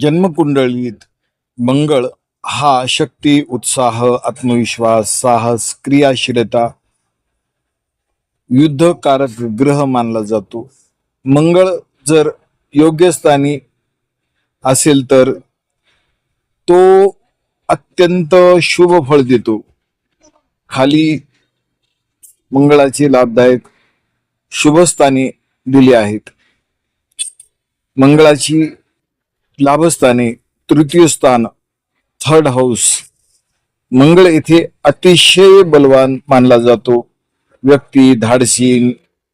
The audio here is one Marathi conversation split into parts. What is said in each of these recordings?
जन्मकुंडलीत मंगळ हा शक्ती उत्साह आत्मविश्वास साहस क्रियाशीलता युद्धकारक ग्रह मानला जातो. मंगळ जर योग्य स्थानी असेल तर तो अत्यंत शुभ फळ देतो. खाली मंगळाचे लाभदायक शुभस्थाने दिली आहेत. मंगळाची लाभस्थाने तृतीय स्थान थर्ड हाऊस मंगळ येथे अतिशय बलवान मानला जातो. व्यक्ती धाडसी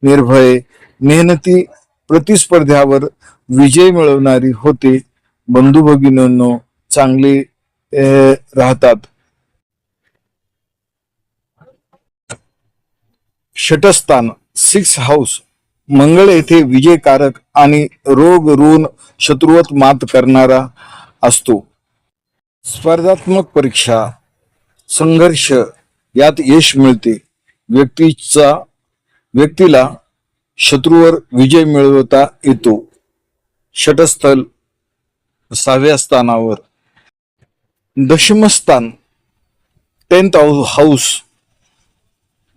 निर्भय मेहनती प्रतिस्पर्ध्यावर विजय मिळवणारी होते. बंधू भगिनींनो चांगले राहतात. षटस्थान सिक्स हाऊस मंगळ येथे विजयकारक आणि रोग ऋण शत्रुवत मात करणारा असतो. स्पर्धात्मक परीक्षा संघर्ष यात यश मिळते. व्यक्तीचा व्यक्तीला शत्रूवर विजय मिळवता येतो. षटस्थल सहाव्या स्थानावर. दशमस्थान टेन्थ हाऊस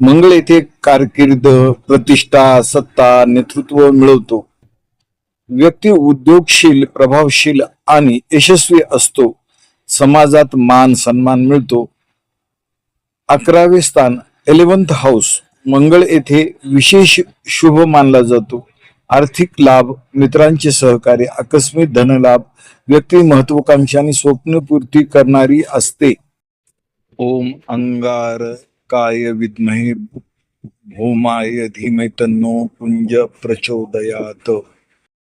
मंगळ येथे कारकीर्द प्रतिष्ठा सत्ता नेतृत्व मिळवतो. व्यक्ती उद्योगशील प्रभावशील आणि यशस्वी असतो. समाजात मान सन्मान मिळतो. अकरावे स्थान एलेवंथ हाऊस मंगळ येथे विशेष शुभ मानला जातो. आर्थिक लाभ मित्रांचे सहकार्य आकस्मिक धनलाभ व्यक्ती महत्वाकांक्षी आणि स्वप्नपूर्ती करणारी असते. ओम अंगार काय विद्महे भूमाय धीमे तन्नो पुंज प्रचोदयात।